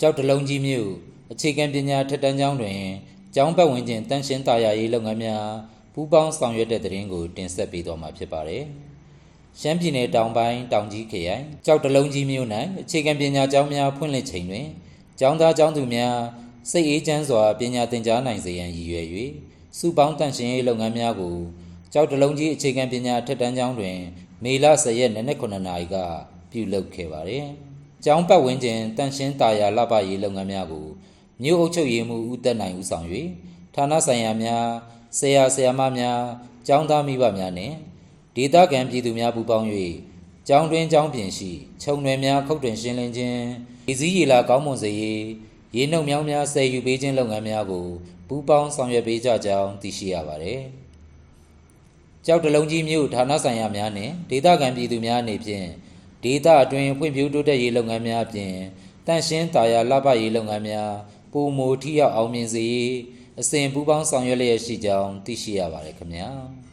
ကြောက်တလုံးကြီးမြို့အခြေခံပညာထက်တန်းကျောင်းတွင်ကျောင်းပတ်ဝန်းကျင်တန့်ရှင်းသာယာရေးလုပ်ငန်းများပူးပေါင်းဆောင်ရွက်တဲ့တဲ့ရင်ကိုတင်ဆက်ပေးသွားမှာဖြစ်ပါတယ်။ရှမ်းပြည်နယ်တောင်ပိုင်းတောင်ကြီးခရိုင်ကြောက်တလုံးကြီးမြို့၌အခြေခံပညာကျောင်းများဖွင့်လှစ်ချိန်တွင်ကျောင်းသားကျောင်းသူများစိတ်အေးချမ်းစွာပညာသင်ကြားနိုင်စေရန်ရည်ရွယ်၍စုပေါင်းတန့်ရှင်းရေးလုပ်ငန်းများကိုကြောက်တလုံးကြီးအခြေခံပညာထက်တန်းကျောင်းတွင် မေလ10ရက်နေ့နက်9:00နာရီကပြုလုပ်ခဲ့ပါတယ်။ ကျောင်းပတ်ဝန်းကျင်တန့်ရှင်းတာယာလှပရေးလုပ်ငန်းများကိုမြို့အုပ်ချုပ်ရေးမှူးဦးသက်နိုင်ဦးဆောင်၍ဌာနဆိုင်ရာများဆရာဆရာမများကျောင်းသားမိဘများနှင့်ဒေသခံပြည်သူများပူးပေါင်း၍ကျောင်းတွင်ကျောင်းပြင်ရှိခြုံနယ်များခုတ်တွင်ရှင်းလင်းခြင်းဤစည်းရေလာကောင်းမွန်စေရေးရေနှုတ်မြောင်းများဆယ်ယူပေးခြင်းလုပ်ငန်းများကိုပူးပေါင်းဆောင်ရွက်ပေးကြကြောင်းသိရှိရပါသည်။ကြောက်တလုံးကြီးမြို့ဌာနဆိုင်ရာများနှင့်ဒေသခံပြည်သူများအနေဖြင့် ဒေသအတွင်းဖွံ့ဖြိုးတိုးတက်ရေးလုပ်ငန်းများအပြင်တန့်ရှင်းတာယာလှပရေးလုပ်ငန်းများပုံမူထိရောက်အောင်မြင်စေရေးအစဉ်ပူးပေါင်းဆောင်ရွက်လျက်ရှိကြောင်းသိရှိရပါတယ်ခင်ဗျာ။